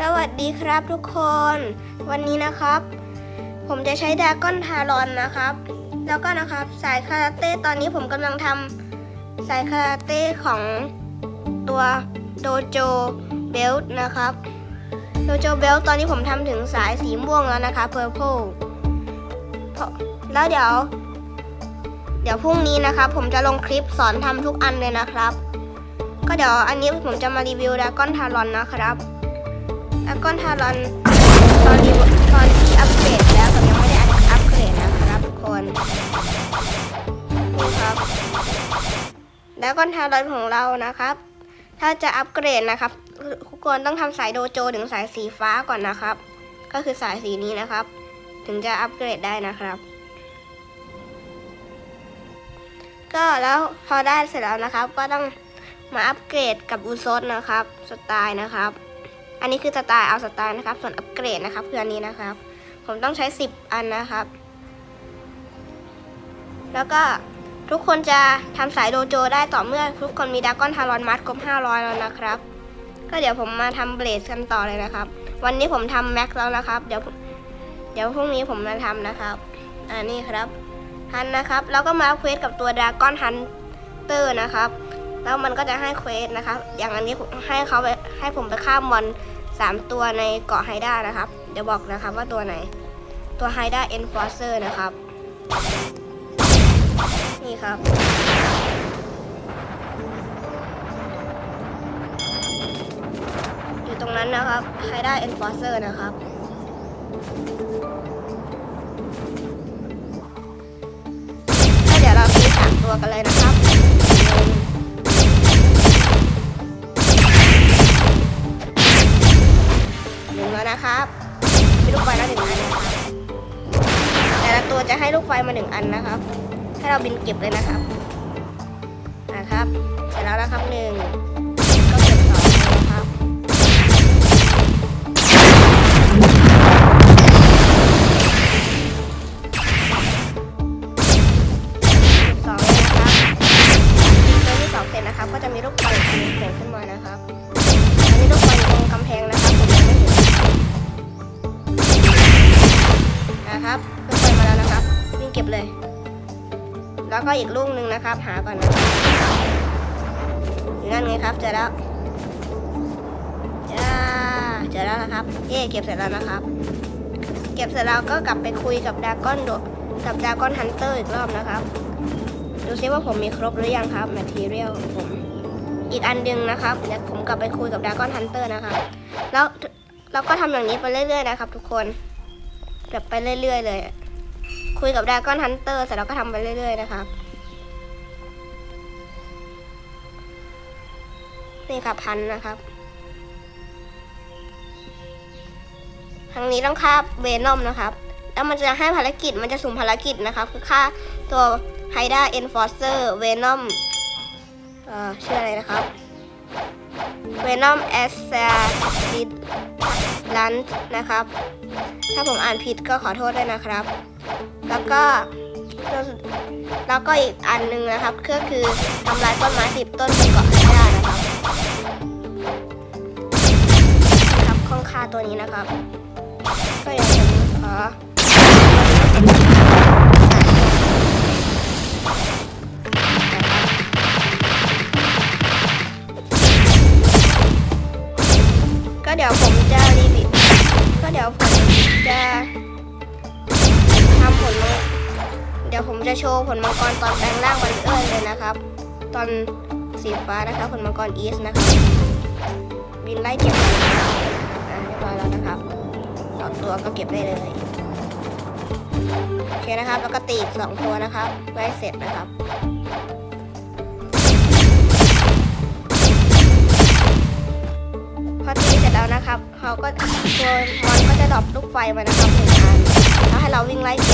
สวัสดีครับทุกคน วันนี้นะครับ ผมจะใช้ดาก้อนทารอนนะครับ แล้วก็นะครับสายคาราเต้ตอนนี้ผมกำลังทำสายคาราเต้ของตัวโดโจเบลต์นะครับโดโจเบลต์ตอนนี้ผมทำถึงสายสีม่วงแล้วนะคะเพอร์เพลแล้วเดี๋ยว เดี๋ยวพรุ่งนี้นะครับ ผมจะลงคลิปสอนทำทุกอันเลยนะครับ ก็เดี๋ยวอันนี้ผมจะมารีวิวดาก้อนทารอนนะครับ ดากอนทารอนตอนนี้ตอนที่อัปเกรดแล้วผมยังไม่ได้อัปเกรดนะครับทุกคนนี่ครับดากอนทารอนของเรานะครับ ถ้าจะอัปเกรดนะครับทุกคนต้องทำสายโดโจถึงสายสีฟ้าก่อนนะครับ ก็คือสายสีนี้นะครับ ถึงจะอัปเกรดได้นะครับก็แล้วพอได้เสร็จแล้วนะครับ ก็ต้องมาอัปเกรดกับอูซดนะครับ สไตล์นะครับ อันนี้คือสไตล์เอาสไตล์นะครับ ส่วนอัปเกรดนะครับคืออันนี้นะครับ ผมต้องใช้ 10 อันนะครับ แล้วก็ทุกคนจะทำสายโดโจได้ต่อเมื่อทุกคนมีดากอนทารอนมัดครบ500 แล้วนะครับ ก็เดี๋ยวผมมาทำเบลดกันต่อเลยนะครับ วันนี้ผมทำแม็กแล้วนะครับ เดี๋ยวเดี๋ยวพรุ่งนี้ผมมาทำนะครับอ่านี่ครับฮันนะครับ แล้วก็มาเควสกับตัวดากอนฮันเตอร์นะครับ แล้วมันก็จะให้เควสนะครับ อย่างอันนี้ให้เขาไปให้ผมไปฆ่ามอน สามตัวในเกาะไฮด้านะครับ เดี๋ยวบอกนะครับว่าตัวไหน ตัวไฮด้าเอ็นฟอร์เซอร์นะครับ นี่ครับ อยู่ตรงนั้นนะครับไฮด้าเอ็นฟอร์เซอร์นะครับเดี๋ยวเราซื้อสามตัวกันเลยนะครับ นะครับมีลูกไฟแล้วหนึ่งอันนะครับแต่ละตัวจะให้ลูกไฟมาหนึ่งอันนะครับ ให้เราบินเก็บเลยนะครับนะครับ เสร็จแล้วนะครับหนึ่ง นะครับลูกไฟมาแล้วนะครับวิ่งเก็บเลย แล้วก็อีกลูกหนึ่งนะครับ หาก่อนนะอยู่นั่นไงครับเจอแล้วจ้าเจอแล้วนะครับเย่เก็บเสร็จแล้วนะครับ เก็บเสร็จแล้วก็กลับไปคุยกับดากอนโดกับดากอนฮันเตอร์อีกรอบนะครับ ดูซิว่าผมมีครบหรือยังครับแมทเทียลของผมอีกอันหนึงนะครับเดี๋ยวผมกลับไปคุยกับดากอนฮันเตอร์นะครับ แล้วเราก็ทำอย่างนี้ไปเรื่อยๆนะครับทุกคน แบบไปเรื่อยๆ เลย คุยกับดากอนฮันเตอร์เสร็จแล้วก็ทำไปเรื่อยๆ นะครับนี่ครับพันนะครับทางนี้ต้องฆ่าเวนอมนะครับ แล้วมันจะให้ภารกิจมันจะสุ่มภารกิจนะครับ คือฆ่าตัวไฮด้าเอ็นฟอร์เซอร์เวนอมเอ่อชื่ออะไรนะครับ เวนอมแอสซาซิดลันนะครับ ถ้าผมอ่านผิดก็ขอโทษด้วยนะครับ แล้วก็แล้วก็อีกอันหนึงนะครับก็คือทำลายต้นไม้สิบต้นบนเกาะไฮด้านะครับครับข้องค่าตัวนี้นะครับ ก็อย่าง ดี๋ยวผมจะโชว์ผลมังกรตอนแปลงร่างวันเอื้อเลยนะครับ ตอนสีฟ้านะครับผลมังกรอีสนะครับบินไล่เก็บนะอ่าเรียบร้อยแล้วนะครับสองตัวก็เก็บได้เลยโอเคนะครับ แล้วก็ตีอีกสองตัวนะครับไว้เสร็จนะครับพอตีเสร็จแล้วนะครับเขาก็ตัวมอนก็จะดรอปลูกไฟมานะครับหนึ่งอันแล้วให้เราวิ่งไล่เก็บ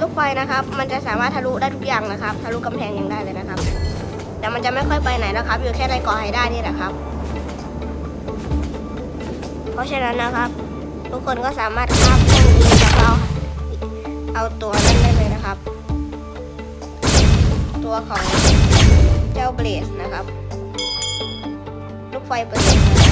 ลูกไฟนะครับ มันจะสามารถทะลุได้ทุกอย่างนะครับ ทะลุกำแพงยังได้เลยนะครับ แต่มันจะไม่ค่อยไปไหนนะครับ อยู่แค่ในเกาะไฮด้านี่แหละครับ เพราะฉะนั้นนะครับ ทุกคนก็สามารถข้ามพวกนี้แล้วก็เอาเอาตัวนั้นได้เลยนะครับ ตัวของเจ้าเบลสนะครับ ลูกไฟเปิดนะครับ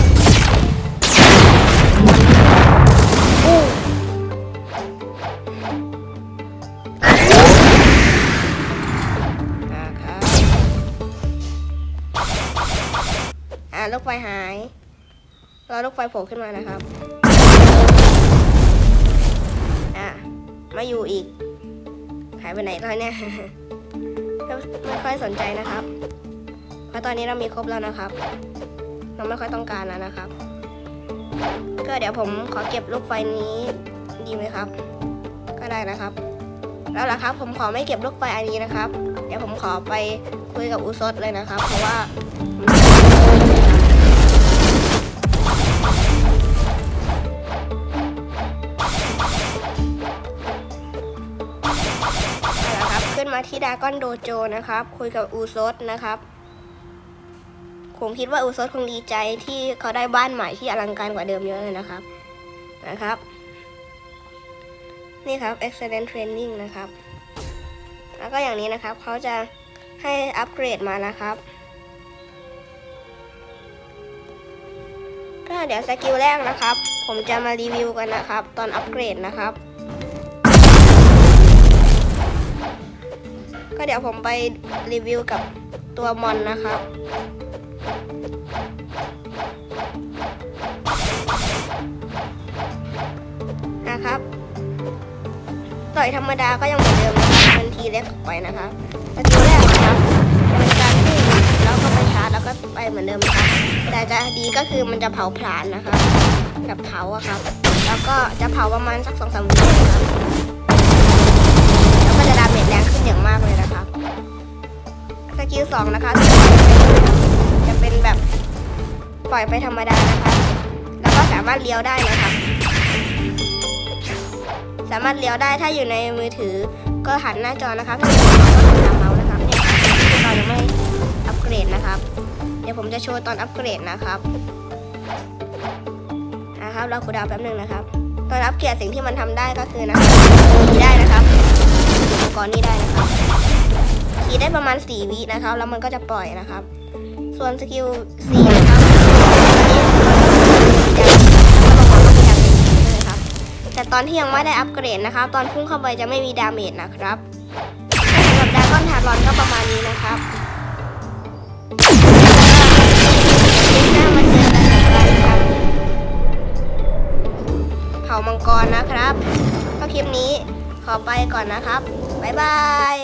ลูกไฟหาย รอลูกไฟโผล่ขึ้นมานะครับ อะ มาอยู่อีก หายไปไหนแล้วเนี่ย ไม่ค่อยสนใจนะครับ เพราะตอนนี้เรามีครบแล้วนะครับ เราไม่ค่อยต้องการแล้วนะครับ ก็เดี๋ยวผมขอเก็บลูกไฟนี้ดีไหมครับ ก็ได้นะครับ แล้วล่ะครับ ผมขอไม่เก็บลูกไฟอันนี้นะครับ เดี๋ยวผมขอไปคุยกับอุซดเลยนะครับ เพราะว่า ขึ้นมาที่ดากอนโดโจนะครับ คุยกับอูซดนะครับ ผมคิดว่าอูซดคงดีใจที่เขาได้บ้านใหม่ที่อลังการกว่าเดิมเยอะเลยนะครับ นะครับ นี่ครับ excellent training นะครับ แล้วก็อย่างนี้นะครับเขาจะให้อัปเกรดมานะครับ ก็เดี๋ยวสกิลแรกนะครับ ผมจะมารีวิวกันนะครับ ตอนอัปเกรดนะครับ เดี๋ยวผมไปรีวิวกับตัวมอนนะครับนะครับ ต่อยธรรมดาก็ยังเหมือนเดิมนะครับเป็นทีเล็กออกไปนะครับสกิลแรกนะครับเป็นการพุ่แล้วก็ไปชาร์จแล้วก็ไปเหมือนเดิมครับแต่จะดีก็คือมันจะเผาผลาญนะครับแบบเผาอะครับ แล้วก็จะเผาประมาณสักสองสามวินะครับ สกิลสองนะคะจะเป็นแบบปล่อยไปธรรมดานะคะแล้วก็สามารถเลี้ยวได้นะครับสามารถเลี้ยวได้ถ้าอยู่ในมือถือก็หันหน้าจอนะครับถ้าอยู่ในเมาส์ก็หันตามเมาส์นะครับเนี่ยครับตอนยังไม่อัปเกรดนะครับ เดี๋ยวผมจะโชว์ตอนอัปเกรดนะครับนะครับเราคูลดาวแป๊บหนึงนะครับ ตอนอัปเกรดสิ่งที่มันทำได้ก็คือนะครับขี่ได้นะครับอุปกรณ์นี้ได้นะครับ ขี่ได้ประมาณ 4 วินะครับ แล้วมันก็จะปล่อยนะครับ ส่วนสกิล4นะครับนะครับแต่ตอนที่ยังไม่ได้อัปเกรดนะคะตอนพุ่งเข้าไปจะไม่มีดาเมจนะครับสำหรับดากอนทารอนก็ประมาณนี้นะครับหน้ามาเจอกันอีกครั้งครับเผามังกรนะครับก็คลิปนี้ขอไปก่อนนะครับ บ๊ายบาย